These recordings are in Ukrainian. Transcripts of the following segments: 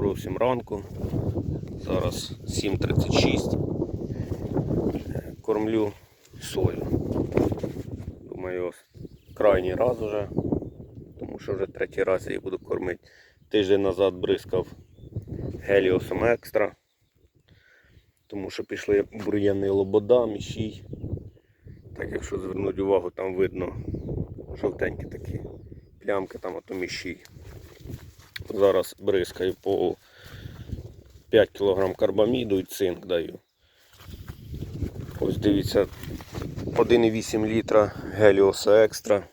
Доброго всім ранку. Зараз 7.36. Кормлю сою. Думаю, крайній раз уже, тому що вже третій раз я її буду кормити. Тиждень назад бризкав геліосом екстра, тому що пішли бур'яни лобода, мішій. Так якщо звернути увагу, там видно жовтенькі такі плямки, там ото мішій. Зараз бризкаю по 5 кг карбаміду і цинк даю. Ось дивіться, 1,8 літра геліоса екстра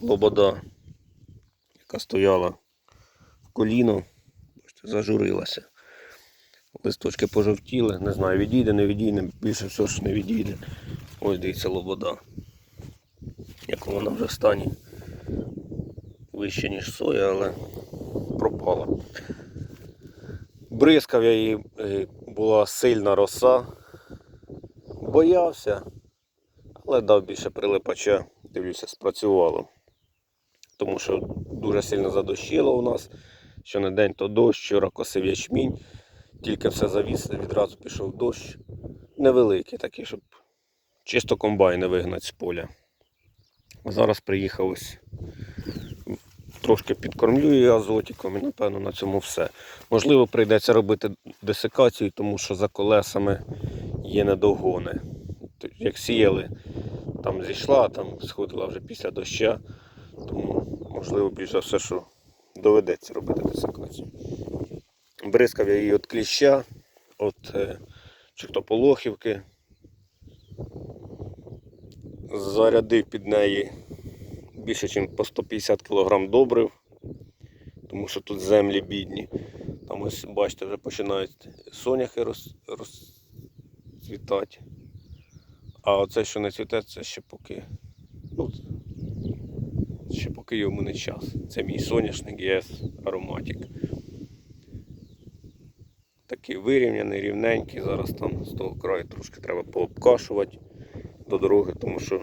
лобода, яка стояла в коліно, зажурилася. Листочки пожовтіли, не знаю, відійде, не відійде, більше всього ж не відійде. Ось дивіться лобода. Як вона вже в стані вище, ніж соя, але пропала. Бризкав я її, е, була сильна роса. Боявся, але дав більше прилипача, дивлюся, спрацювало. Тому що дуже сильно задощило у нас. Що не день, то дощ, вчора косив ячмінь, тільки все завіс, відразу пішов дощ. Невеликий такий, щоб чисто комбайни вигнати з поля. Зараз приїхав ось трошки підкормлю її азотиком і напевно на цьому все. Можливо, прийдеться робити десикацію, тому що за колесами є недогони. Як сіяли, там зійшла, там сходила вже після доща, тому можливо більш за все, що доведеться робити десикацію. Бризкав я її від кліща, від е, чортополохівки. Зарядив під неї більше, ніж по 150 кг добрив, тому що тут землі бідні. Там ось бачите, вже починають соняхи роз, розцвітати. А оце, що не цвіте, це ще поки. Ну, ще поки йому не час. Це мій соняшник ЄС ароматик. Такий вирівняний, рівненький. Зараз там з того краю трошки треба пообкашувати до дороги, тому що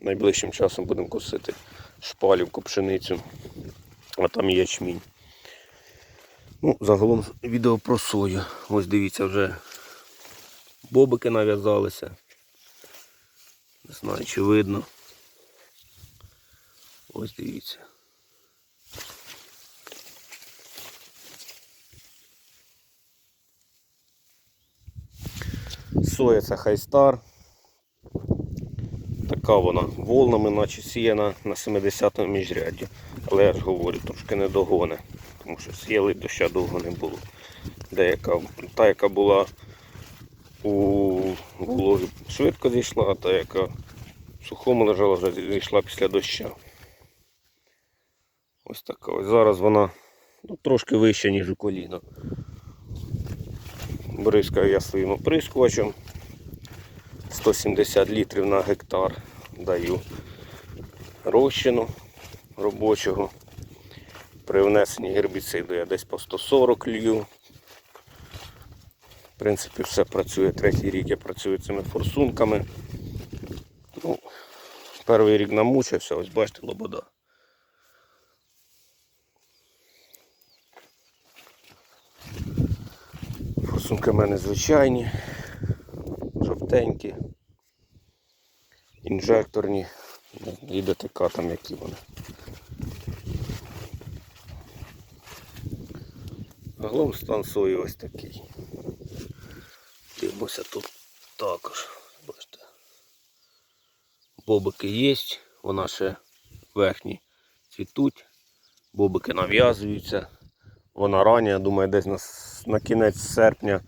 найближчим часом будемо косити шпалівку, пшеницю, а там ячмінь. Ну, загалом відео про сою. Ось дивіться, вже бобики нав'язалися. Не знаю, чи видно. Ось дивіться. Соя це хайстар. Така вона волнами, наче сіяна на 70-му міжрядді. Але я ж говорю, трошки не догоне, тому що сіяли доща довго не було. Деяка, та, яка була у вологі, швидко зійшла, а та, яка в сухому лежала, вже зійшла після доща. Ось така. Ось зараз вона ну, трошки вища, ніж у коліна. Бризкаю я своїм оприскувачем. 170 літрів на гектар даю розчину робочого. При внесенні гербіциду я десь по 140 лью. В принципі, все працює. Третій рік я працюю цими форсунками. Ну, перший рік намучився, ось бачите, лобода. Форсунки в мене звичайні, жовтенькі, інжекторні, і ДТК там які вони. Загалом стан сої ось такий. Дивимося тут також. Бачите. Бобики є, вона ще верхні цвітуть, бобики нав'язуються. Вона рання, думаю, десь на, на кінець серпня,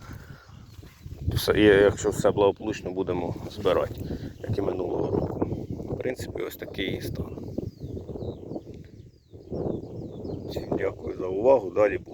якщо все благополучно, будемо збирати, як і минулого року. В принципі, ось такий стан. Дякую за увагу, далі буде.